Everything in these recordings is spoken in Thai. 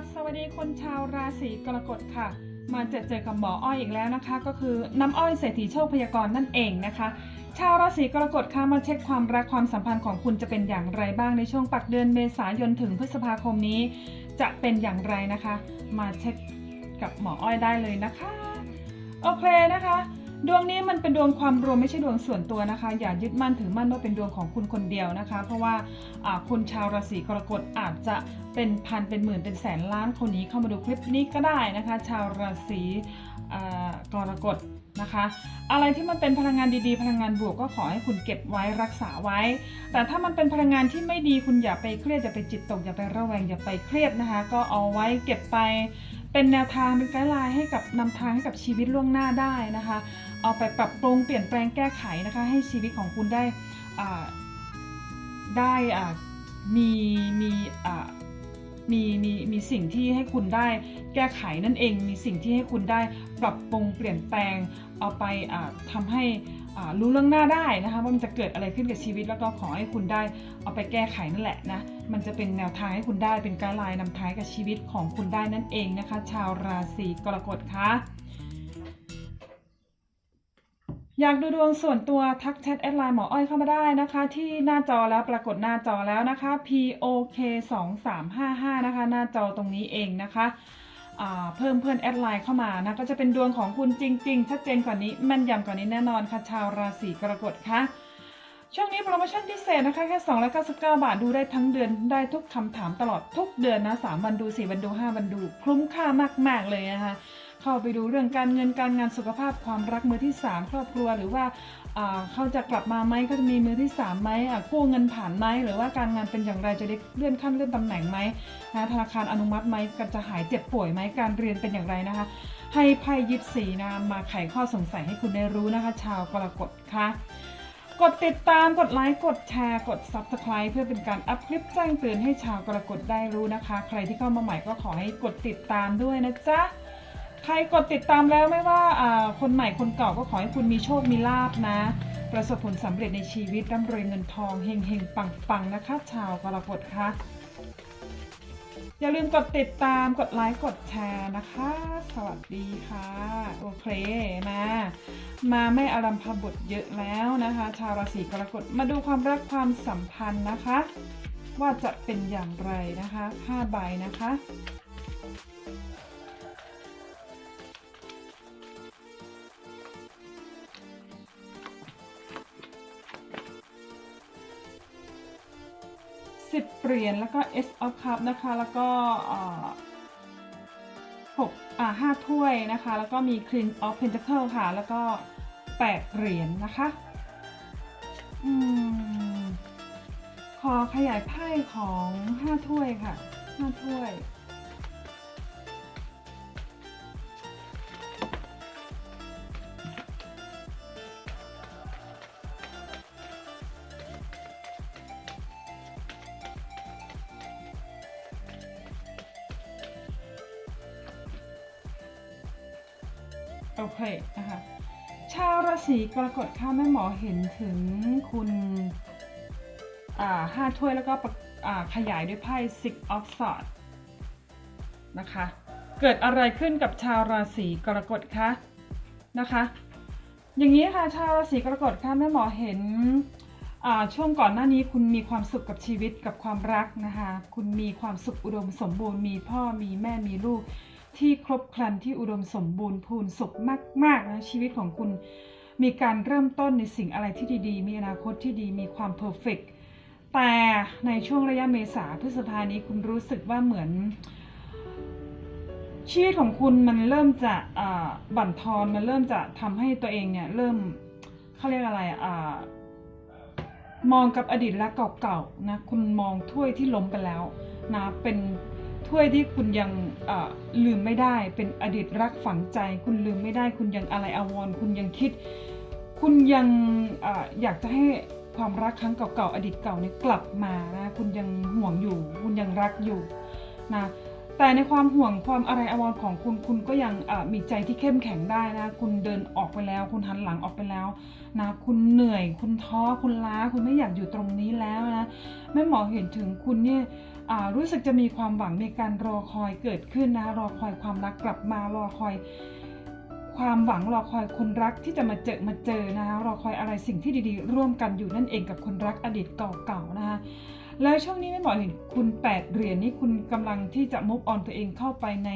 บสวัสดีคนชาวราศีกรกฎค่ะ มาเจอเจอกับหมออ้อยอีกแล้วนะคะ ก็คือน้ำอ้อยเศรษฐีโชคพยากรณ์นั่นเองนะคะ ชาวราศีกรกฎค่ะมาเช็คความรักความสัมพันธ์ของคุณจะเป็นอย่างไรบ้างในช่วงปักเดือนเมษายนถึงพฤษภาคมนี้ จะเป็นอย่างไรนะคะ มาเช็คกับหมออ้อยได้เลยนะคะ โอเคนะคะ ดวงนี้มันเป็นดวงความรวมไม่ใช่ดวงส่วนตัวนะคะ อย่ายึดมั่นถือมั่นว่าเป็นดวงของคุณคนเดียวนะคะ เพราะว่าคุณชาวราศีกรกฎอาจจะเป็นพันเป็นหมื่นเป็นแสนล้านคนนี้เข้ามาดูคลิปนี้ก็ได้นะคะ ชาวราศีกรกฎนะคะ อะไรที่มันเป็นพลังงานดีๆ พลังงานบวกก็ขอให้คุณเก็บไว้รักษาไว้ แต่ถ้ามันเป็นพลังงานที่ไม่ดีคุณอย่าไปเครียดอย่าไปจิตตกอย่าไประแวงอย่าไปเครียดนะคะ ก็เอาไว้เก็บไป เป็นแนวทางเป็นไกด์ไลน์ให้กับนำทางให้กับชีวิตล่วงหน้าได้นะคะ เอาไปปรับปรุงเปลี่ยนแปลงแก้ไขนะคะ ให้ชีวิตของคุณได้ได้มีมีมีมีมีสิ่งที่ให้คุณได้แก้ไขนั่นเอง มีสิ่งที่ให้คุณได้ปรับปรุงเปลี่ยนแปลง เอาไปอ่าทำให้ รู้เรื่องหน้าได้นะคะว่ามันจะเกิดอะไรขึ้นกับชีวิตแล้วก็ขอให้คุณได้เอาไปแก้ไขนั่นแหละนะมันจะเป็นแนวทางให้คุณได้เป็นไกด์ไลน์นำท้ายกับชีวิตของคุณได้นั่นเองนะคะ ชาวราศีกรกฎคะอยากดูดวงส่วนตัวทักแชทแอดไลน์หมออ้อยเข้ามาได้นะคะ ที่หน้าจอแล้วปรากฏหน้าจอแล้วนะคะ POK 2 3 5 5นะคะ หน้าจอตรงนี้เองนะคะ เพิ่มเพื่อนแอดไลน์เข้ามานะก็จะเป็นดวงของคุณจริง ๆ ชัดเจนกว่านี้แม่นยำกว่านี้แน่นอนค่ะชาวราศีกรกฎค่ะช่วงนี้โปรโมชั่นพิเศษนะคะแค่299 บาทดูได้ทั้งเดือนได้ทุกคำถามตลอดทุกเดือนนะ3วันดู 4 วันดู 5 วันดู คุ้มค่ามาก ๆ เลยนะคะ เข้าไปดูเรื่องการเงินการงานสุขภาพความรักมือที่ 3 ครอบครัวหรือว่าเขาจะกลับมาไหมก็จะมีมือที่3ไหมอะกู้เงินผ่านไหมหรือว่าการงานเป็นอย่างไรจะได้เลื่อนขั้นเลื่อนตำแหน่งไหมนะธนาคารอนุมัติไหมก็จะหายเจ็บป่วยไหมการเรียนเป็นอย่างไรนะคะ ให้ไพ่ยิปสีนะมาไขข้อสงสัยให้คุณได้รู้นะคะ ชาวกรกฎค่ะกดติดตามกดไลค์กดแชร์กด Subscribe เพื่อเป็นการอัพคลิปแจ้งเตือนให้ชาวกรกฎได้รู้นะคะ ใครที่เข้ามาใหม่ก็ขอให้กดติดตามด้วยนะจ๊ะ ใครกดติดตามแล้วไม่ว่าคนใหม่คนเก่าก็ขอให้คุณมีโชคมีลาบนะ ประสบผลสำเร็จในชีวิตร่ำรวยเงินทองเฮงเฮงปังปังนะคะ ชาวกรกฎค่ะอย่าลืมกดติดตามกดไลค์กดแชร์นะคะ สวัสดีค่ะ โอเคมามาไม่อารัมพบทเยอะแล้วนะคะ ชาวราศีกรกฎมาดูความรักความสัมพันธ์นะคะ ว่าจะเป็นอย่างไรนะคะ5ใบนะคะ เหรียญแล้วก็ S of Cup นะคะ แล้วก็หกอ่าห้าถ้วยนะคะ แล้วก็มี Queen of Pentacle ค่ะ แล้วก็แปดเหรียญนะคะอืมขอขยายไพ่ของห้าถ้วยค่ะห้าถ้วย รากรกฎค่ะแม่หมอเห็นถึงคุณอ่าห้าถ้วยแล้วก็ขยายด้วยไพ่ Six of Swords นะคะ เกิดอะไรขึ้นกับชาวราศีกรกฎคะนะคะ อย่างนี้ค่ะชาวราศีกรกฎค่ะแม่หมอเห็นช่วงก่อนหน้านี้คุณมีความสุขกับชีวิตกับความรักนะคะ คุณมีความสุขอุดมสมบูรณ์มีพ่อมีแม่มีลูกที่ครบครันที่อุดมสมบูรณ์พูนสุขมากๆนะชีวิตของคุณ มีการเริ่มต้นในสิ่งอะไรที่ดีๆ มีอนาคตที่ดีมีความเพอร์เฟกแต่ในช่วงระยะเมษาพฤษภานี้คุณรู้สึกว่าเหมือน ชีวิตของคุณมันเริ่มจะบั่นทอนมันเริ่มจะทำให้ตัวเองเนี่ยเริ่มเขาเรียกอะไรอ่ามองกับอดีตรักเก่าๆนะคุณมองถ้วยที่ล้มไปแล้วนะเป็น ถ้วยที่คุณยังลืมไม่ได้ เป็นอดีตรักฝังใจ คุณลืมไม่ได้ คุณยังอะไรอาวรคุณยังคิด คุณยังออยากจะให้ความรักครั้งเก่าๆอดีตเก่าเนี่ยกลับมานะคุณยังห่วงอยู่ คุณยังรักอยู่นะแต่ในความห่วงความอะไรอาวรของคุณคุณก็ยังมีใจที่เข้มแข็งได้นะ คุณเดินออกไปแล้ว คุณหันหลังออกไปแล้วนะคุณเหนื่อย คุณท้อคุณล้า คุณไม่อยากอยู่ตรงนี้แล้วนะแม่หมอเห็นถึงคุณเนี่ย รู้สึกจะมีความหวังมีการรอคอยเกิดขึ้นนะรอคอยความรักกลับมารอคอย ความหวังรอคอยคนรักที่จะมาเจอมาเจอนะคะรอคอยอะไรสิ่งที่ดีๆ ร่วมกันอยู่นั่นเองกับคนรักอดีตเก่าๆนะคะแล้วช่วงนี้ไม่บอกเห็นคุณแปดเหรียญนี่คุณกำลังที่จะมุกออนตัวเองเข้าไปใน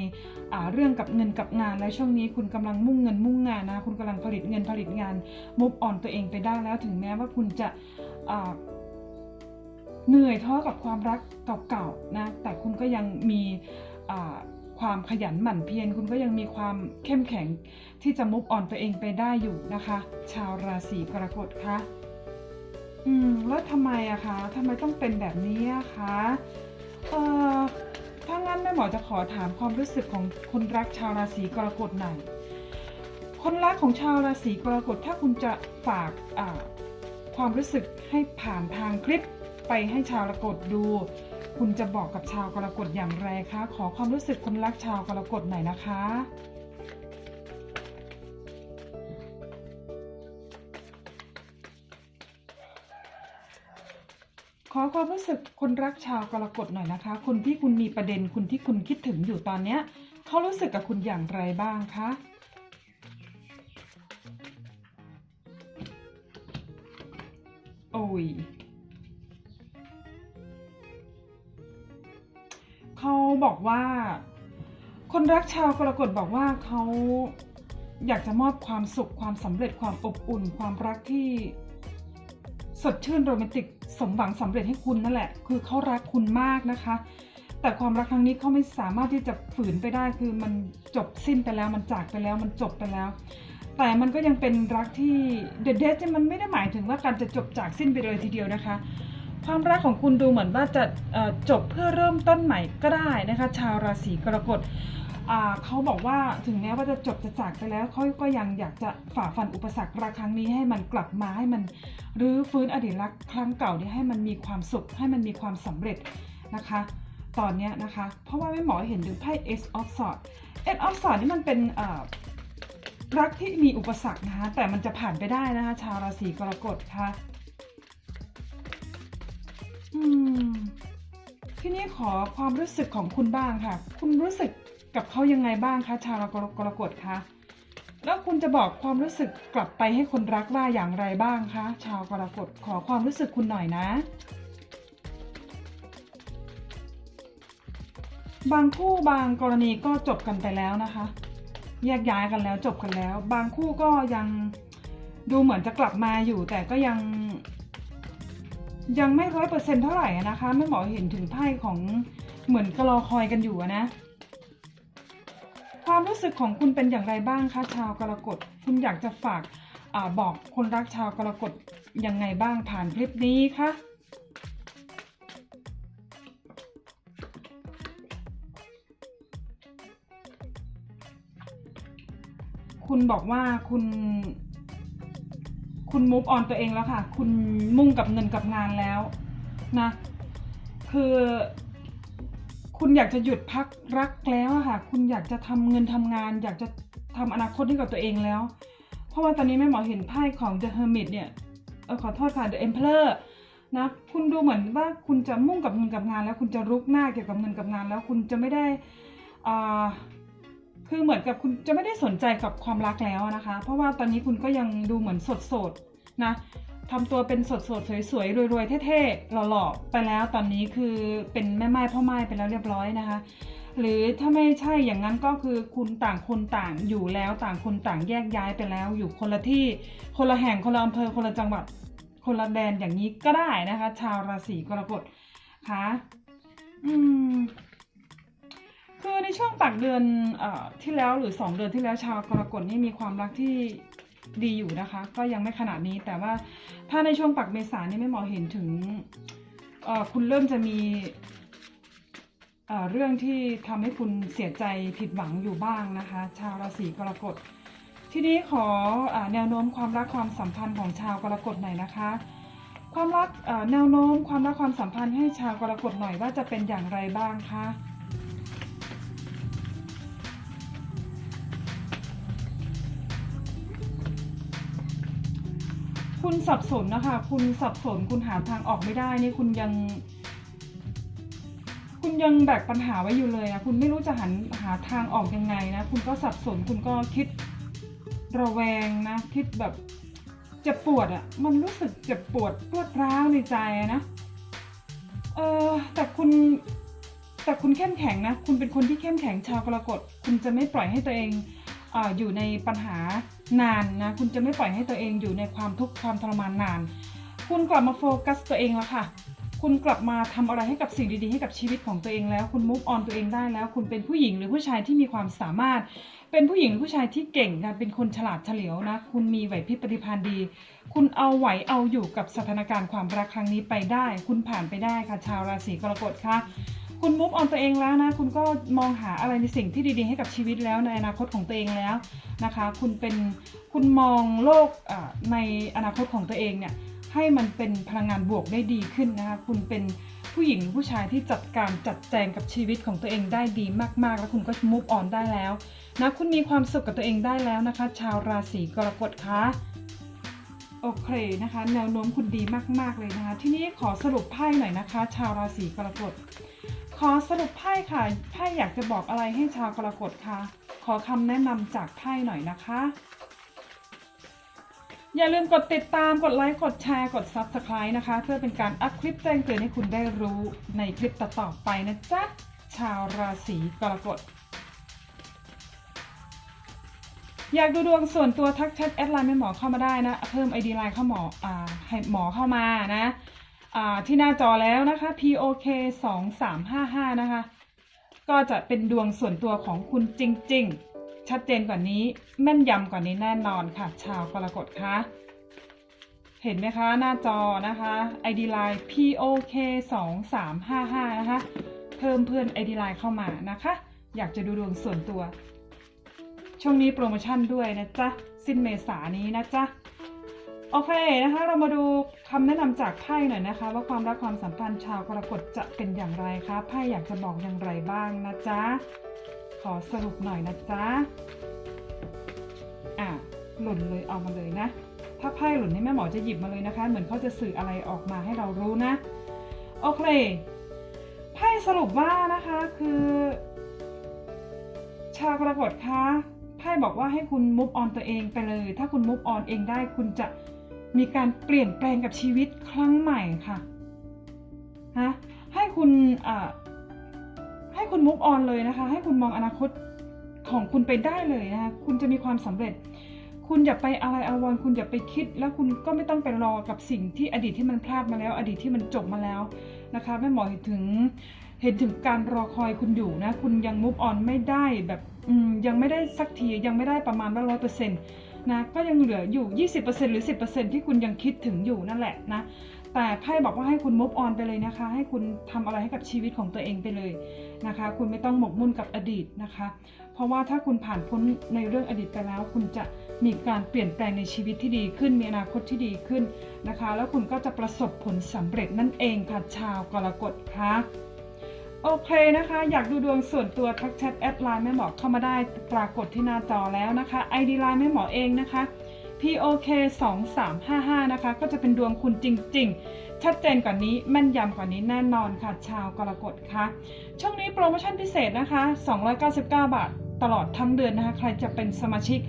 เรื่องกับเงินกับงาน แล้วช่วงนี้คุณกำลังมุ่งเงินมุ่งงานนะคุณกำลังผลิตเงินผลิตงานมุกออนตัวเองไปได้แล้วถึงแม้ว่าคุณจะ เหนื่อยท้อกับความรักเก่าๆนะแต่คุณก็ยังมีความขยันหมั่นเพียรคุณก็ยังมีความเข้มแข็งที่จะมุกอ่อนตัวเองไปได้อยู่นะคะ ชาวราศีกรกฎคะอืมแล้วทำไมอะคะทำไมต้องเป็นแบบนี้อะคะเอ่อถ้างั้นแม่หมอจะขอถามความรู้สึกของคนรักชาวราศีกรกฎหน่อยคนรักของชาวราศีกรกฎถ้าคุณจะฝากความรู้สึกให้ผ่านทางคลิป ไปให้ชาวกรกฎดู คุณจะบอกกับชาวกรกฎอย่างไรคะ ขอความรู้สึกคนรักชาวกรกฎหน่อยนะคะขอความรู้สึกคนรักชาวกรกฎหน่อยนะคะ คนที่คุณมีประเด็นคุณที่คุณคิดถึงอยู่ตอนเนี้ยเขารู้สึกกับคุณอย่างไรบ้างคะโอ้ย บอกว่า คนรักชาวกรกฎบอกว่าเขาอยากจะมอบความสุขความสำเร็จความอบอุ่น ความรักที่ สดชื่นโรแมนติก สมหวังสำเร็จให้คุณนั่นแหละ คือเขารักคุณมากนะคะ แต่ความรักครั้งนี้เขาไม่สามารถที่จะฝืนไปได้คือมันจบสิ้นไปแล้วมันจากไปแล้วมันจบไปแล้ว แต่มันก็ยังเป็นรักที่เด็ดเด็ดมันไม่ได้หมายถึงว่าการจะจบจากสิ้นไปเลยทีเดียวนะคะ ความรักของคุณดูเหมือนว่าจะจบเพื่อเริ่มต้นใหม่ก็ได้นะคะ ชาวราศีกรกฎเขาบอกว่าถึงแม้ว่าจะจบจะจากไปแล้วเขาก็ยังอยากจะฝ่าฟันอุปสรรครักครั้งนี้ให้มันกลับมาให้มันรื้อฟื้นอดีตรักครั้งเก่านี้ให้มันมีความสุขให้มันมีความสำเร็จนะคะ ตอนนี้นะคะ เพราะว่าแม่หมอเห็นถึงไพ่ Ace of Swords Ace of Swords นี่มันเป็นรักที่มีอุปสรรคนะคะแต่มันจะผ่านไปได้นะคะ ชาวราศีกรกฎค่ะ ทีนี้ขอความรู้สึกของคุณบ้างค่ะ คุณรู้สึกกับเขายังไงบ้างคะชาวกรกฎคะแล้วคุณจะบอกความรู้สึกกลับไปให้คนรักว่าอย่างไรบ้างคะชาวกรกฎขอความรู้สึกคุณหน่อยนะ บางคู่บางกรณีก็จบกันไปแล้วนะคะแยกย้ายกันแล้วจบกันแล้ว บางคู่ก็ยังดูเหมือนจะกลับมาอยู่ แต่ก็ยัง ยังไม่ร้อยเปอร์เซ็นเท่าไหร่นะคะ ไม่หมอเห็นถึงไพ่ของเหมือนกรอคอยกันอยู่นะ ความรู้สึกของคุณเป็นอย่างไรบ้างคะชาวกรกฎ คุณอยากจะฝากอบอกคนรักชาวกรกฎยังไงบ้างผ่านคลิปนี้คะคุณบอกว่าคุณ คุณมุกออนตัวเองแล้วค่ะ คุณมุ่งกับเงินกับงานแล้วนะ คือ คุณอยากจะหยุดพักรักแล้วค่ะ คุณอยากจะทำเงินทำงาน อยากจะทำอนาคตให้กับตัวเองแล้ว เพราะว่าตอนนี้แม่หมอเห็นไพ่ของ The Hermit เนี่ยเออขอโทษค่ะ The Emperor นะ คุณดูเหมือนว่าคุณจะมุ่งกับเงินกับงาน แล้วคุณจะรุกหน้าเกี่ยวกับเงินกับงาน แล้วคุณจะไม่ได้อ่า คือเหมือนกับคุณจะไม่ได้สนใจกับความรักแล้วนะคะ เพราะว่าตอนนี้คุณก็ยังดูเหมือนสดสดนะทำตัวเป็นสดสดสวยๆรวยๆเท่ๆหล่อๆไปแล้วตอนนี้คือเป็นแม่ไม้พ่อไม้ไปแล้วเรียบร้อยนะคะ หรือถ้าไม่ใช่อย่างนั้นก็คือคุณต่างคนต่างอยู่แล้วต่างคนต่างแยกย้ายไปแล้ว อยู่คนละที่คนละแห่งคนละอำเภอคนละจังหวัดคนละแดนอย่างนี้ก็ได้นะคะ ชาวราศีกรกฎค่ะอืม คือในช่วงปากเดือนอที่แล้วหรือ 2 เดือนที่แล้วชาวกรกฎนี่มีความรักที่ดีอยู่นะคะ ก็ยังไม่ขนาดนี้แต่ว่าถ้าในช่วงปักเมษานี่ไม่หมอเห็นถึงคุณเริ่มจะมีเรื่องที่ทำให้คุณเสียใจผิดหวังอยู่บ้างนะคะ ชาวราศีกรกฎทีนี้ขออแนวโน้มความรักความสัมพันธ์ของชาวกรกฎหน่อยนะคะ ความรักแนวโน้มความรักความสัมพันธ์ให้ชาวกรกฎหน่อยว่าจะเป็นอย่างไรบ้างคะ คุณสับสนนะคะ คุณสับสนคุณหาทางออกไม่ได้นี่คุณยัง คุณยังแบกปัญหาไว้อยู่เลยนะคุณไม่รู้จะหันหาทางออกยังไงนะ คุณก็สับสนคุณก็คิดระแวงนะ คิดแบบเจ็บปวดอะ่ะ มันรู้สึกเจ็บปวดปวดร้าวในใจนะเออแต่คุณแต่คุณเข้มแข็งนะ คุณเป็นคนที่เข้มแข็งชาวกรกฎคุณจะไม่ปล่อยให้ตัวเองออยู่ในปัญหา นานนะคุณจะไม่ปล่อยให้ตัวเองอยู่ในความทุกข์ความทรมานนาน คุณกลับมาโฟกัสตัวเองแล้วค่ะ คุณกลับมาทำอะไรให้กับสิ่งดีๆให้กับชีวิตของตัวเองแล้ว คุณมุกออนตัวเองได้แล้ว คุณเป็นผู้หญิงหรือผู้ชายที่มีความสามารถ เป็นผู้หญิงผู้ชายที่เก่งนะเป็นคนฉลาดเฉลียวนะ คุณมีไหวพริบปฏิภาณดี คุณเอาไหวเอาอยู่กับสถานการณ์ความรักครั้งนี้ไปได้ คุณผ่านไปได้ค่ะ ชาวราศีกรกฎค่ะ คุณมุกออนตัวเองแล้วนะ คุณก็มองหาอะไรในสิ่งที่ดีๆให้กับชีวิตแล้วในอนาคตของตัวเองแล้วนะคะ คุณเป็นคุณมองโลกในอนาคตของตัวเองเนี่ยให้มันเป็นพลังงานบวกได้ดีขึ้นนะคะคุณเป็นผู้หญิงผู้ชายที่จัดการจัดแจงกับชีวิตของตัวเองได้ดีมากๆ แล้วคุณก็มุกออนได้แล้วนะคุณมีความสุขกับตัวเองได้แล้วนะคะ ชาวราศีกรกฎคะโอเคนะคะ แนวโน้มคุณดีมากๆเลยนะคะ ที่นี้ขอสรุปไพ่หน่อยนะคะ ชาวราศีกรกฎ ขอสรุปไพ่ค่ะ ไพ่อยากจะบอกอะไรให้ชาวกรกฎคะ ขอคำแนะนำจากไพ่หน่อยนะคะ อย่าลืมกดติดตาม กดไลค์ กดแชร์ กด Subscribe นะคะ เพื่อเป็นการอัพคลิปแจ้งเตือนให้คุณได้รู้ในคลิปต่อๆไปนะจ๊ะ ชาวราศีกรกฎ อยากดูดวงส่วนตัวทักแชทแอดไลน์แม่หมอเข้ามาได้นะ เพิ่ม ID ไลน์เข้าหมออ่าให้หมอเข้ามานะ ที่หน้าจอแล้วนะคะ POK 2 3 5 5นะคะ ก็จะเป็นดวงส่วนตัวของคุณจริง ๆ ชัดเจนกว่านี้แม่นยำกว่านี้แน่นอนค่ะ ชาวกรกฎคะเห็นไหมคะหน้าจอนะคะ ID line POK 2 3 5 5นะคะ เพิ่มเพื่อน ID line เข้ามานะคะ อยากจะดูดวงส่วนตัว ช่วงนี้โปรโมชั่นด้วยนะจ๊ะ สิ้นเมษานี้นะจ๊ะ โอเคนะคะเรามาดูคำแนะนำจากไพ่หน่อยนะคะ ว่าความรักความสัมพันธ์ชาวกรกฎจะเป็นอย่างไรคะไพ่อยากจะบอกอย่างไรบ้างนะจ๊ะขอสรุปหน่อยนะจ๊ะอะหล่นเลยเอามาเลยนะ ถ้าไพ่หล่นให้แม่หมอจะหยิบมาเลยนะคะ เหมือนเขาจะสื่ออะไรออกมาให้เรารู้นะโอเคไพ่สรุปว่านะคะคือ ชาวกรกฎคะไพ่บอกว่าให้คุณมุฟออนตัวเองไปเลย ถ้าคุณมุฟออนเองได้คุณจะ มีการเปลี่ยนแปลงกับชีวิตครั้งใหม่ค่ะฮะให้คุณให้คุณมุฟออนเลยนะคะ ให้คุณมองอนาคตของคุณไปได้เลยนะคะคุณจะมีความสำเร็จ คุณอย่าไปอะไรอาวรคุณอย่าไปคิด แล้วคุณก็ไม่ต้องไปรอกับสิ่งที่อดีตที่มันพลาดมาแล้ว อดีตที่มันจบมาแล้วนะคะแม่หมอเห็นถึงเห็นถึงการรอคอยคุณอยู่นะ คุณยังมุฟออนไม่ได้แบบยังไม่ได้สักทียังไม่ได้ประมาณว่าร้อยเปอร์เซ็นต์ นะก็ยังเหลืออยู่ 20%หรือ 10%ที่คุณยังคิดถึงอยู่นั่นแหละนะแต่ไพ่บอกว่าให้คุณมุฟออนไปเลยนะคะ ให้คุณทำอะไรให้กับชีวิตของตัวเองไปเลยนะคะ คุณไม่ต้องหมกมุ่นกับอดีตนะคะ เพราะว่าถ้าคุณผ่านพ้นในเรื่องอดีตไปแล้ว คุณจะมีการเปลี่ยนแปลงในชีวิตที่ดีขึ้น มีอนาคตที่ดีขึ้นนะคะ แล้วคุณก็จะประสบผลสำเร็จนั่นเองค่ะชาวกรกฎค่ะ โอเคนะคะ อยากดูดวงส่วนตัวทักแชทแอดไลน์แม่หมอเข้ามาได้ปรากฏที่หน้าจอแล้วนะคะ ID ไลน์แม่หมอเองนะคะ POK 2 3 5 5นะคะ ก็จะเป็นดวงคุณจริง ๆ ชัดเจนกว่านี้แม่นยำกว่านี้แน่นอนค่ะ ชาวกรกฎค่ะช่วงนี้โปรโมชั่นพิเศษนะคะ 299 บาท ตลอดทั้งเดือนนะคะ ใครจะเป็นสมาชิก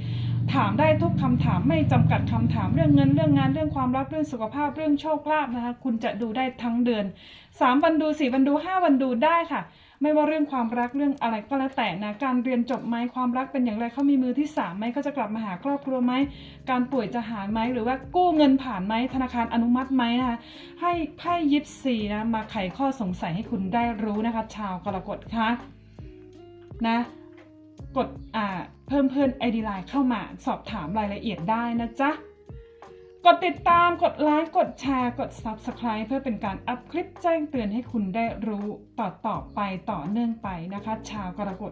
ถามได้ทุกคำถามไม่จำกัดคำถามเรื่องเงินเรื่องงานเรื่องความรักเรื่องสุขภาพเรื่องโชคลาภนะคะ คุณจะดูได้ทั้งเดือน 3 วันดู 4 วันดู 5 วันดูได้ค่ะ ไม่ว่าเรื่องความรักเรื่องอะไรก็แล้วแต่นะการเรียนจบไหมความรักเป็นอย่างไรเขามีมือที่3ไหมเขาจะกลับมาหาครอบครัวไหมการป่วยจะหายไหมหรือว่ากู้เงินผ่านไหมธนาคารอนุมัติไหมนะคะให้ไพ่ยิปซีนะมาไขข้อสงสัยให้คุณได้รู้นะคะ ชาวกรกฎคะนะ กดอ่าเพิ่มเพื่อนไอดีไลน์เข้ามาสอบถามรายละเอียดได้นะจ๊ะ กดติดตามกดไลค์กดแชร์กด Subscribe เพื่อเป็นการอัพคลิปแจ้งเตือนให้คุณได้รู้ต่อต่อไปต่อเนื่องไปนะคะ ชาวกรกฎ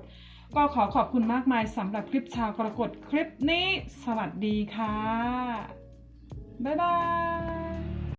ก็ขอขอบคุณมากมายสำหรับคลิปชาวกรกฎคลิปนี้ สวัสดีค่ะ บ๊ายบาย